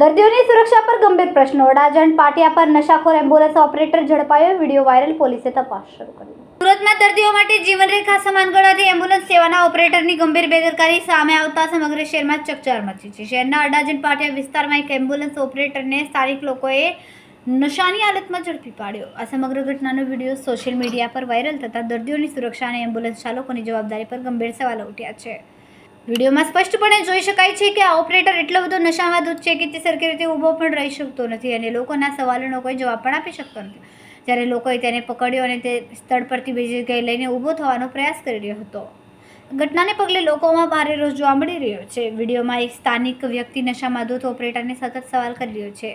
દર્દીઓની સુરક્ષા પર ગંભીર પ્રશ્નો. અડાજણ પાટિયા પર નશાખોર એમ્બ્યુલન્સ ઓપરેટર ઝડપાયો. વીડિયો વાયરલ પોલીસે તપાસ શરૂ કરી. સુરતમાં દર્દીઓ માટે જીવનરેખા સમાન ગણાતી એમ્બ્યુલન્સ સેવાના ઓપરેટરની ગંભીર બેદરકારી સામે આવતા સમગ્ર શહેરમાં ચકચાર મચી છે. શહેરના અડાજણ પાટિયા વિસ્તારમાં એક એમ્બ્યુલન્સ ઓપરેટરને સ્થાનિક લોકોએ નશાની હાલતમાં ઝડપી પાડ્યો. આ સમગ્ર ઘટનાનો વીડિયો સોશિયલ મીડિયા પર વાયરલ થતાં દર્દીઓની સુરક્ષા અને એમ્બ્યુલન્સ ચાલકોની જવાબદારી પર ગંભીર સવાલો ઉઠ્યા છે. વિડીયોમાં સ્પષ્ટપણે જોઈ શકાય છે કે આ ઓપરેટર એટલો બધો નશામાં દૂધ છે કે તે સરખી રીતે ઊભો પણ રહી શકતો નથી અને લોકોના સવાલોનો કોઈ જવાબ પણ આપી શકતો નથી. જ્યારે લોકોએ તેને પકડ્યો અને તે સ્થળ પરથી બીજી જગ્યાએ લઈને ઊભો થવાનો પ્રયાસ કરી રહ્યો હતો. ઘટનાને પગલે લોકોમાં ભારે રોષ જોવા મળી રહ્યો છે. વિડીયોમાં એક સ્થાનિક વ્યક્તિ નશામાં દૂધ ઓપરેટરને સતત સવાલ કરી રહ્યો છે.